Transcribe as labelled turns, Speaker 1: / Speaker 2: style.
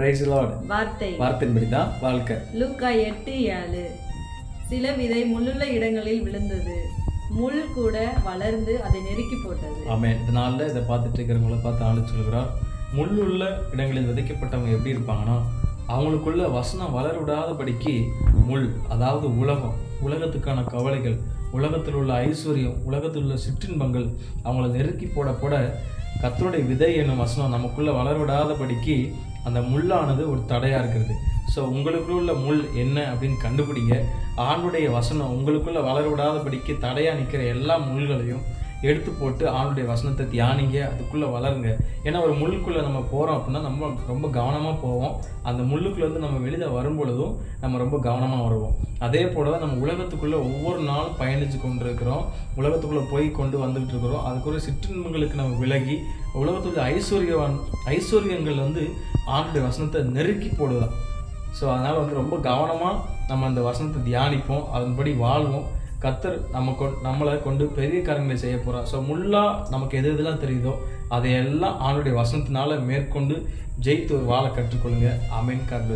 Speaker 1: Price Lord
Speaker 2: வார்த்தை.
Speaker 1: வார்த்தையின்படி தான் வாழ்க்கை.
Speaker 2: லூக்கா எட்டு ஏழு. சில விதை முள்ளுள்ள இடங்களில் விழுந்தது. முள் கூட வளர்ந்து அதை நெருக்கி போட்டது.
Speaker 1: ஆமென். இந்த நாளில் இதை பார்த்துட்டு இருக்கிறவங்கள பார்த்து ஆளு சொல்கிறார் முள்ளுள்ள இடங்களில் விதைக்கப்பட்டவங்க எப்படி இருப்பாங்கன்னா அவங்களுக்குள்ள வசனம் வளர விடாதபடிக்கு முள் அதாவது உலகம் உலகத்துக்கான கவலைகள் உலகத்தில் உள்ள ஐஸ்வர்யம் உலகத்தில் உள்ள சிற்றின்பங்கள் அவங்கள நெருக்கி போட போட கத்தருடைய விதை என்னும் வசனம் நமக்குள்ள வளர்விடாதபடிக்கு அந்த முள்ளானது ஒரு தடையாக இருக்கிறது. ஸோ உங்களுக்குள்ள உள்ள முள் என்ன அப்படின்னு கண்டுபிடிங்க. ஆண்டுடைய வசனம் உங்களுக்குள்ள வளர விடாதபடிக்கு தடையாக நிற்கிற எல்லா முள்களையும் எடுத்து போட்டு ஆளுடைய வசனத்தை தியானிங்க அதுக்குள்ளே வளருங்க. ஏன்னா ஒரு முள்ளுக்குள்ளே நம்ம போகிறோம் அப்படின்னா நம்ம ரொம்ப கவனமாக போவோம். அந்த முள்ளுக்குள்ளேருந்து நம்ம வெளியில் வரும்பொழுதும் நம்ம ரொம்ப கவனமாக வருவோம். அதே போல தான் நம்ம உலகத்துக்குள்ளே ஒவ்வொரு நாளும் பயணித்து கொண்டு இருக்கிறோம் உலகத்துக்குள்ளே போய் கொண்டு வந்துகிட்டு இருக்கிறோம். அதுக்குரிய சிற்றின்பங்களுக்கு நம்ம விலகி உலகத்துள்ள ஐஸ்வர்யவான் ஐஸ்வர்யங்கள் வந்து ஆண்டுடைய வசனத்தை நெருக்கி போடுதான் ஸோ அதனால் வந்து ரொம்ப கவனமாக நம்ம அந்த வசனத்தை தியானிப்போம். அதன்படி வாழ்வோம். கத்தர் நம்ம கொ நம்மளை கொண்டு பெரிய காரியங்களை செய்ய போகிறோம் ஸோ முள்ளா நமக்கு எது எதுலாம் தெரியுதோ அதையெல்லாம் ஆளுடைய வசனத்தினால மேற்கொண்டு ஜெயித்து ஒரு வாழை கற்றுக்கொள்ளுங்க. அமீன் கார்